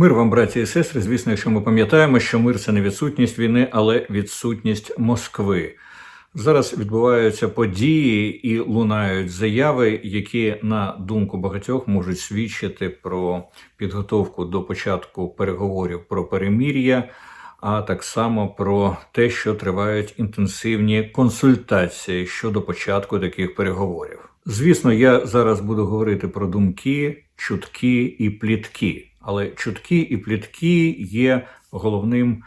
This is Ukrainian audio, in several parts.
Мир вам, браті і сестри. Звісно, якщо ми пам'ятаємо, що мир це не відсутність війни, але відсутність Москви. Зараз відбуваються події і лунають заяви, які, на думку багатьох, можуть свідчити про підготовку до початку переговорів про перемір'я, а так само про те, що тривають інтенсивні консультації щодо початку таких переговорів. Звісно, я зараз буду говорити про думки, чутки і плітки. Але чутки і плітки є головним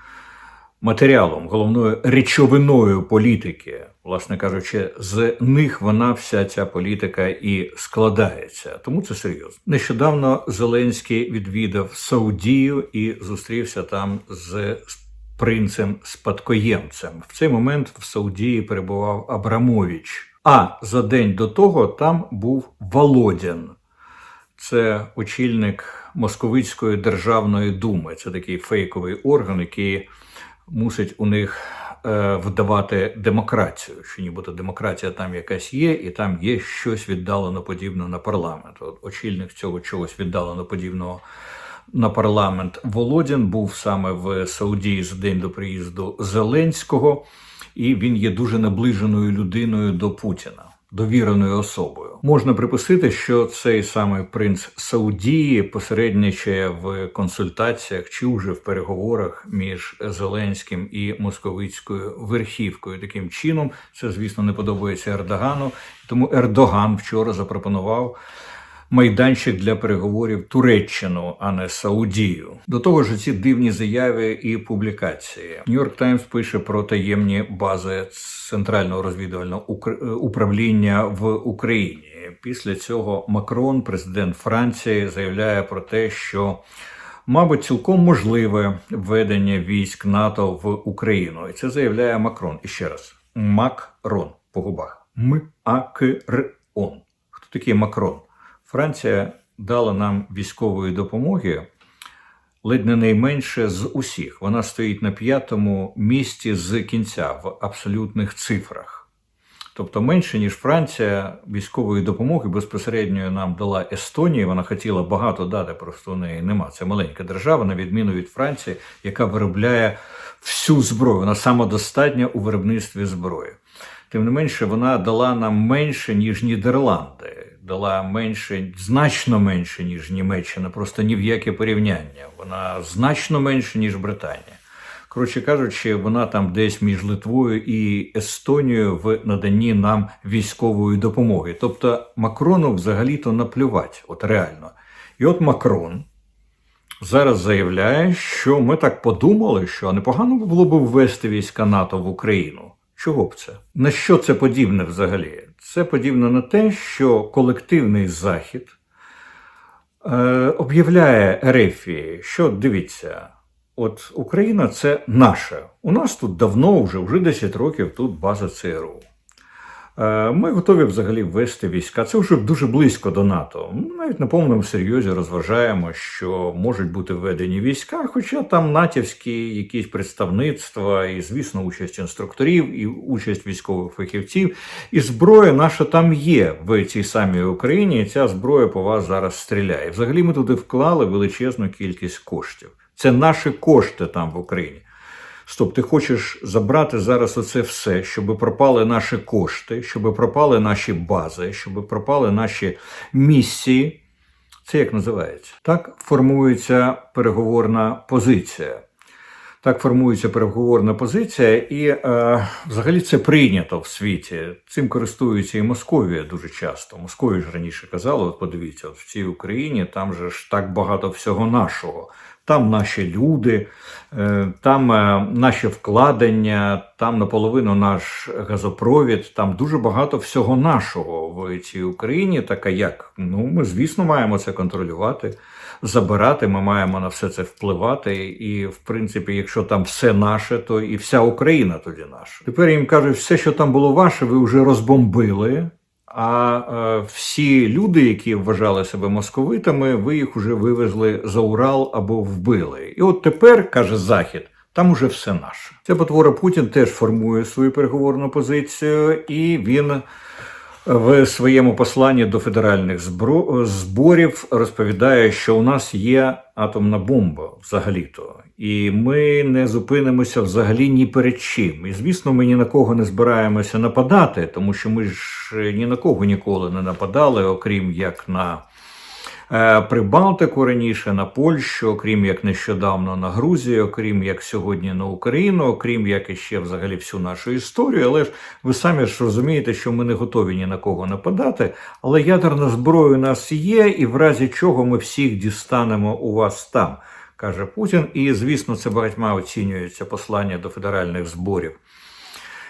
матеріалом, головною речовиною політики. Власне кажучи, з них вона вся ця політика і складається. Тому це серйозно. Нещодавно Зеленський відвідав Саудію і зустрівся там з принцем спадкоємцем. В цей момент в Саудії перебував Абрамович. А за день до того там був Володін. Це очільник Московицької державної думи. Це такий фейковий орган, який мусить у них е, вдавати демократію. Що нібито демократія там якась є, і там є щось віддалено подібне на парламент. От очільник цього чогось віддалено подібного на парламент Володін був саме в Саудії за день до приїзду Зеленського, і він є дуже наближеною людиною до Путіна довіреною особою. Можна припустити, що цей самий принц Саудії посередничає в консультаціях чи вже в переговорах між Зеленським і московицькою верхівкою. Таким чином, це звісно не подобається Ердогану. Тому Ердоган вчора запропонував майданчик для переговорів Туреччину, а не Саудію. До того ж, ці дивні заяви і публікації. Нью-Йорк Таймс пише про таємні бази центрального розвідувального управління в Україні. Після цього Макрон, президент Франції, заявляє про те, що. Мабуть, цілком можливе введення військ НАТО в Україну, і це заявляє Макрон. І ще раз: Макрон по губах. М А К Р Он. Хто такий Макрон? Франція дала нам військової допомоги ледь не найменше з усіх. Вона стоїть на п'ятому місці з кінця в абсолютних цифрах. Тобто менше, ніж Франція військової допомоги безпосередньо нам дала Естонія. Вона хотіла багато дати, просто у неї нема. Це маленька держава, на відміну від Франції, яка виробляє всю зброю. Вона самодостатня у виробництві зброї. Тим не менше, вона дала нам менше, ніж Нідерланди дала менше, значно менше, ніж Німеччина, просто ні в яке порівняння. Вона значно менше, ніж Британія. Коротше кажучи, вона там десь між Литвою і Естонією в наданні нам військової допомоги. Тобто Макрону взагалі-то наплювати, от реально. І от Макрон зараз заявляє, що ми так подумали, що непогано було б ввести війська НАТО в Україну. Чого б це? На що це подібне взагалі? Це подібно на те, що колективний захід е, об'являє Ерефії, що дивіться, от Україна це наша. У нас тут давно, вже вже 10 років тут база ЦРУ. Е, ми готові взагалі ввести війська. Це вже дуже близько до НАТО. Ми навіть на повному серйозі розважаємо, що можуть бути введені війська, хоча там натівські якісь представництва, і, звісно, участь інструкторів, і участь військових фахівців. І зброя наша там є в цій самій Україні. і Ця зброя по вас зараз стріляє. Взагалі, ми туди вклали величезну кількість коштів. Це наші кошти там в Україні. Стоп, ти хочеш забрати зараз оце все, щоб пропали наші кошти, щоб пропали наші бази, щоб пропали наші місії. Це як називається? Так формується переговорна позиція. Так формується переговорна позиція, і е, взагалі це прийнято в світі. Цим користується і Московія дуже часто. Московія ж раніше казала: от подивіться, от в цій Україні там же ж так багато всього нашого. Там наші люди, е, там е, наші вкладення, там наполовину наш газопровід, там дуже багато всього нашого в цій Україні. Така як ну ми, звісно, маємо це контролювати, забирати. Ми маємо на все це впливати. І, в принципі, якщо там все наше, то і вся Україна тоді наша. Тепер їм кажуть, все, що там було ваше, ви вже розбомбили. А е, всі люди, які вважали себе московитами, ви їх вже вивезли за Урал або вбили. І от тепер, каже Захід, там уже все наше. Ця потвора Путін теж формує свою переговорну позицію, і він в своєму посланні до федеральних зборів розповідає, що у нас є атомна бомба взагалі-то, і ми не зупинимося взагалі ні перед чим. І звісно, ми ні на кого не збираємося нападати, тому що ми ж ні на кого ніколи не нападали, окрім як на е, Прибалтику раніше, на Польщу, окрім як нещодавно на Грузію, окрім як сьогодні на Україну, окрім як іще взагалі всю нашу історію. Але ж ви самі ж розумієте, що ми не готові ні на кого нападати. Але ядерна зброя у нас є, і в разі чого ми всіх дістанемо у вас там, каже Путін. І звісно, це багатьма оцінюється послання до федеральних зборів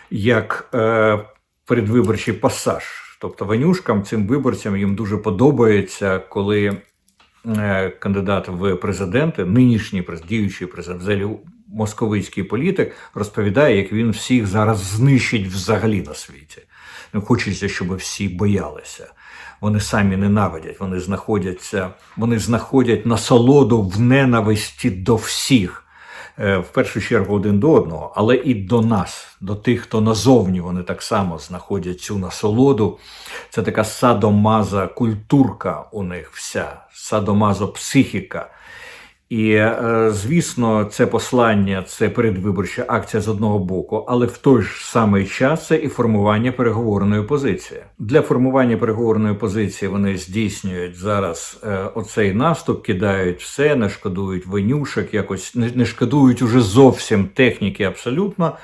як е, передвиборчий пасаж. Тобто ванюшкам, цим виборцям їм дуже подобається, коли е, кандидат в президенти, нинішній діючий президент, взагалі московицький політик, розповідає, як він всіх зараз знищить взагалі на світі. Ну, хочеться, щоб всі боялися. Вони самі ненавидять, вони знаходяться, вони знаходять насолоду в ненависті до всіх. Е, в першу чергу один до одного, але і до нас, до тих, хто назовні вони так само знаходять цю насолоду. Це така садомаза культурка у них вся, садомазо психіка. І, е, звісно, це послання, це передвиборча акція з одного боку, але в той ж самий час це і формування переговорної позиції. Для формування переговорної позиції вони здійснюють зараз е, оцей наступ, кидають все, не шкодують винюшок, якось не, не шкодують уже зовсім техніки абсолютно.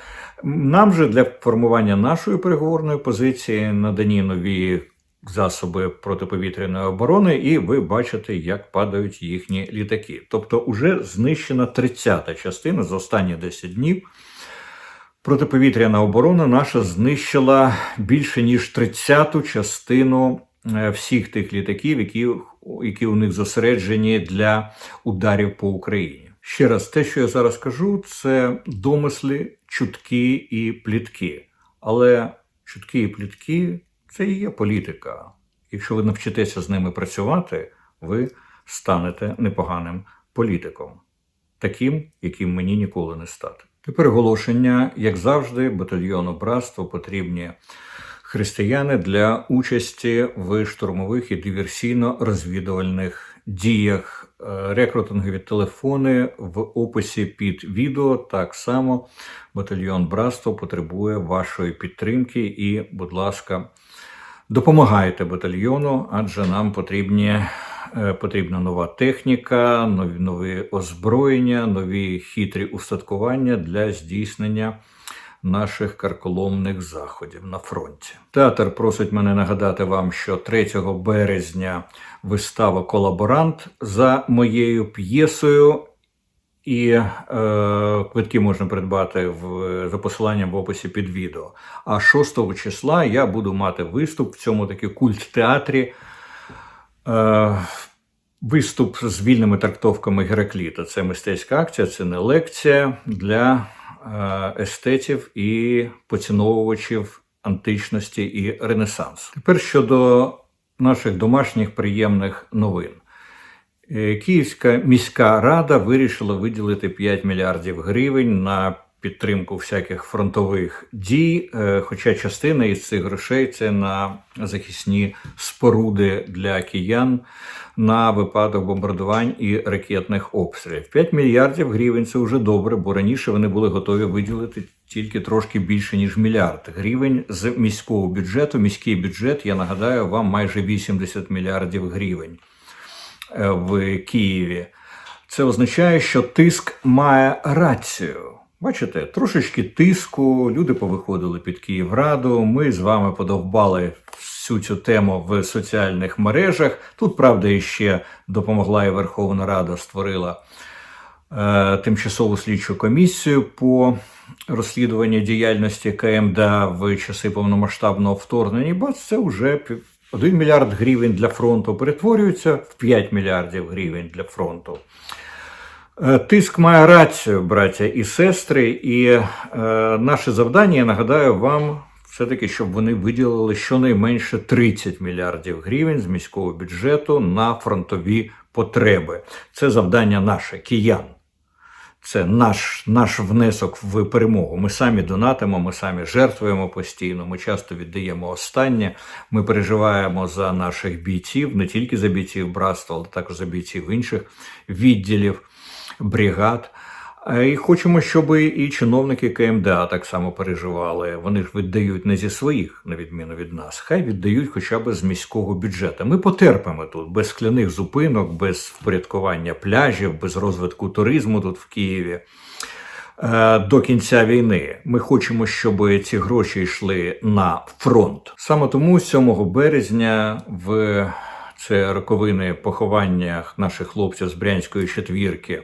Нам же для формування нашої переговорної позиції надані нові засоби протиповітряної оборони, і ви бачите, як падають їхні літаки. Тобто, уже знищена 30-та частина за останні 10 днів. Протиповітряна оборона наша знищила більше ніж 30-ту частину е, всіх тих літаків, які, які у них зосереджені для ударів по Україні. Ще раз, те, що я зараз кажу, це домисли, чутки і плітки. Але чутки і плітки це і є політика. Якщо ви навчитеся з ними працювати, ви станете непоганим політиком, таким, яким мені ніколи не стати. Тепер оголошення, як завжди, батальйону братство потрібні християни для участі в штурмових і диверсійно-розвідувальних діях. Е, Рекрутингові телефони в описі під відео. Так само батальйон братство потребує вашої підтримки і, будь ласка, допомагайте батальйону, адже нам потрібні, е, потрібна нова техніка, нові, нові озброєння, нові хитрі устаткування для здійснення наших карколомних заходів на фронті. Театр просить мене нагадати вам, що 3 березня вистава Колаборант за моєю п'єсою. І е, квитки можна придбати в, за посиланням в описі під відео. А 6 числа я буду мати виступ в цьому таки культ-театрі. Е, виступ з вільними трактовками Геракліта. Це мистецька акція, це не лекція для е, естетів і поціновувачів античності і ренесансу. Тепер щодо наших домашніх приємних новин. Е, Київська міська рада вирішила виділити 5 мільярдів гривень на підтримку всяких фронтових дій. е, Хоча частина із цих грошей це на захисні споруди для киян на випадок бомбардувань і ракетних обстрілів. 5 мільярдів гривень це вже добре, бо раніше вони були готові виділити тільки трошки більше ніж мільярд гривень з міського бюджету. Міський бюджет, я нагадаю, вам майже 80 мільярдів гривень в Києві. Це означає, що тиск має рацію. Бачите, трошечки тиску, люди повиходили під Київраду. Ми з вами подовбали всю цю тему в соціальних мережах. Тут, правда, іще допомогла і Верховна Рада створила е, тимчасову слідчу комісію по розслідуванню діяльності КМДА в часи повномасштабного вторгнення. Бац, це вже 1 мільярд гривень для фронту перетворюється в 5 мільярдів гривень для фронту. Е, Тиск має рацію, браття і сестри, і е, наше завдання, я нагадаю вам, все-таки, щоб вони виділили щонайменше 30 мільярдів гривень з міського бюджету на фронтові потреби. Це завдання наше, киян. Це наш, наш внесок в перемогу. Ми самі донатимо, ми самі жертвуємо постійно. Ми часто віддаємо останнє. Ми переживаємо за наших бійців, не тільки за бійців братства, але також за бійців інших відділів, бригад. І хочемо, щоб і чиновники КМДА так само переживали. Вони ж віддають не зі своїх, на відміну від нас. Хай віддають хоча б з міського бюджету. Ми потерпимо тут без скляних зупинок, без впорядкування пляжів, без розвитку туризму тут в Києві. е, До кінця війни ми хочемо, щоб ці гроші йшли на фронт. Саме тому 7 березня в це роковини поховання наших хлопців з Брянської четвірки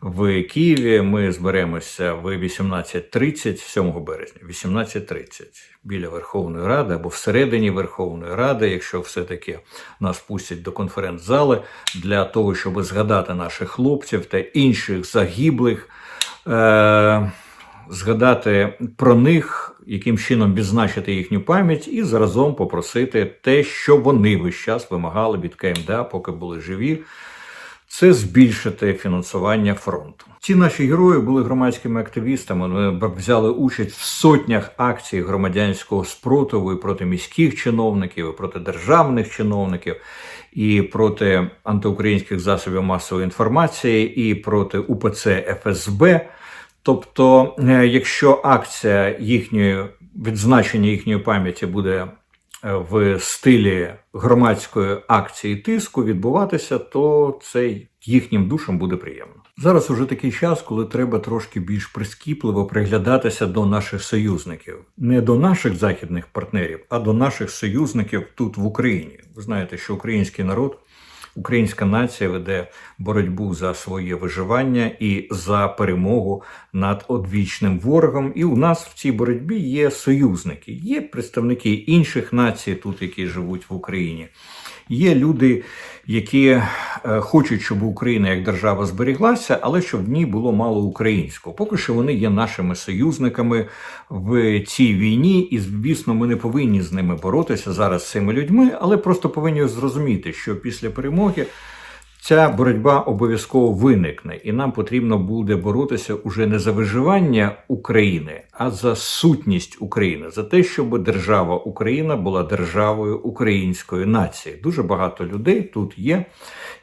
в Києві. Ми зберемося в 18.30, 7 березня, 18.30 біля Верховної Ради або всередині Верховної Ради, якщо все-таки нас пустять до конференц-зали, для того, щоб згадати наших хлопців та інших загиблих, е- згадати про них. Яким чином відзначити їхню пам'ять і заразом попросити те, що вони весь час вимагали від КМДА, поки були живі, це збільшити фінансування фронту. Ці наші герої були громадськими активістами. Вони взяли участь в сотнях акцій громадянського спротиву і проти міських чиновників, і проти державних чиновників, і проти антиукраїнських засобів масової інформації, і проти УПЦ ФСБ. Тобто, е, якщо акція їхньої відзначення їхньої пам'яті буде в стилі громадської акції тиску відбуватися, то це їхнім душам буде приємно. Зараз уже такий час, коли треба трошки більш прискіпливо приглядатися до наших союзників, не до наших західних партнерів, а до наших союзників тут в Україні. Ви знаєте, що український народ. Українська нація веде боротьбу за своє виживання і за перемогу над одвічним ворогом. І у нас в цій боротьбі є союзники, є представники інших націй, тут які живуть в Україні. Є люди, які е, хочуть, щоб Україна як держава зберіглася, але щоб в ній було мало українського. Поки що вони є нашими союзниками в цій війні, і звісно, ми не повинні з ними боротися зараз з цими людьми, але просто повинні зрозуміти, що після перемоги. Ця боротьба обов'язково виникне, і нам потрібно буде боротися уже не за виживання України, а за сутність України, за те, щоб держава Україна була державою української нації. Дуже багато людей тут є,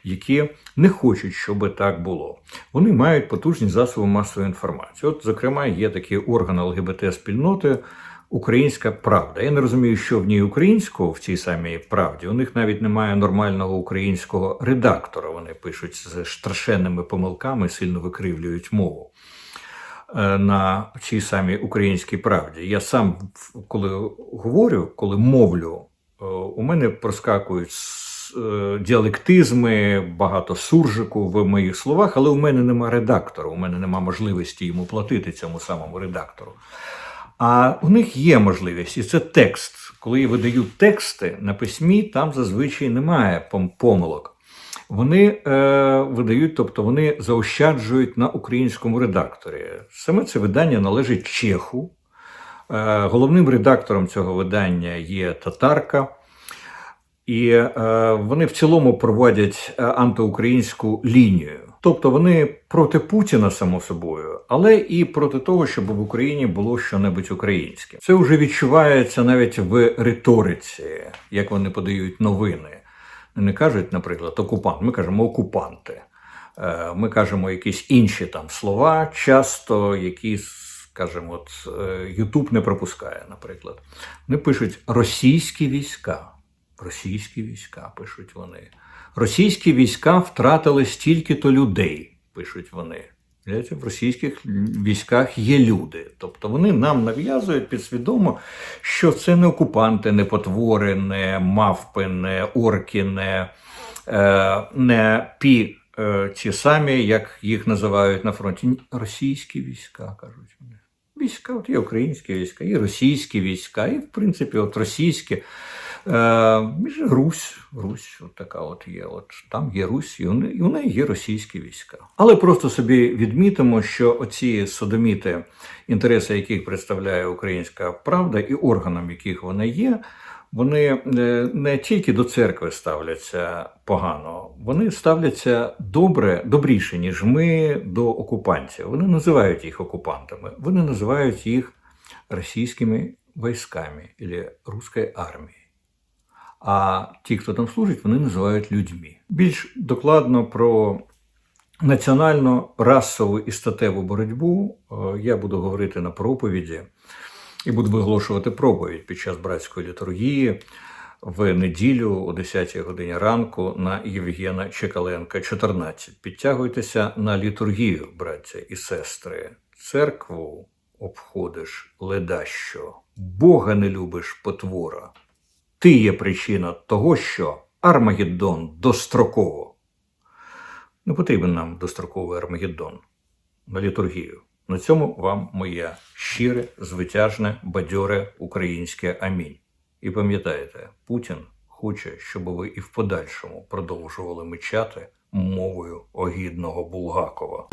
які не хочуть, щоб так було. Вони мають потужні засоби масової інформації. От, зокрема, є такий орган ЛГБТ спільноти. Українська правда. Я не розумію, що в ній українського в цій самій правді. У них навіть немає нормального українського редактора. Вони пишуть з страшенними помилками, сильно викривлюють мову е, на цій самій українській правді. Я сам, коли говорю, коли мовлю, е, у мене проскакують е, діалектизми, багато суржику в моїх словах, але у мене нема редактора, у мене нема можливості йому платити цьому самому редактору. А у них є можливість, і це текст. Коли я видаю тексти на письмі, там зазвичай немає помилок. Вони е, видають, тобто вони заощаджують на українському редакторі. Саме це видання належить Чеху. Е, головним редактором цього видання є татарка. І е, вони в цілому проводять антиукраїнську лінію. Тобто вони проти Путіна, само собою, але і проти того, щоб в Україні було щонебудь українське. Це вже відчувається навіть в риториці, як вони подають новини. Не кажуть, наприклад, окупант, ми кажемо окупанти. Е, Ми кажемо якісь інші там слова, часто які, скажімо, от Ютуб не пропускає, наприклад. Вони пишуть російські війська. Російські війська пишуть вони. Російські війська втратили стільки-то людей, пишуть вони. В російських військах є люди. Тобто вони нам нав'язують підсвідомо, що це не окупанти, не потвори, не мавпи, не орки, не, е, не пі е, ті самі, як їх називають на фронті. Російські війська, кажуть вони. Війська, от є українські війська, і російські війська, і, в принципі, от російські. Е, Русь, Русь, от така от є. От там є Русь, і у неї є російські війська. Але просто собі відмітимо, що оці содоміти, інтереси яких представляє українська правда, і органам, яких вона є, вони е, не тільки до церкви ставляться погано, вони ставляться добре, добріше, ніж ми до окупантів. Вони називають їх окупантами, вони називають їх російськими військами або русською армією. А ті, хто там служить, вони називають людьми. Більш докладно про національну, расову і статеву боротьбу е, я буду говорити на проповіді і буду виголошувати проповідь під час братської літургії в неділю о 10 годині ранку на Євгена Чекаленка 14. Підтягуйтеся на літургію, браття і сестри. Церкву обходиш ледащо, Бога не любиш потвора. Ти є причина того, що Армагеддон достроково. Не потрібен нам достроковий Армагеддон на літургію. На цьому вам моє щире, звитяжне, бадьоре українське амінь. І пам'ятайте, Путін хоче, щоб ви і в подальшому продовжували мечати мовою огідного Булгакова.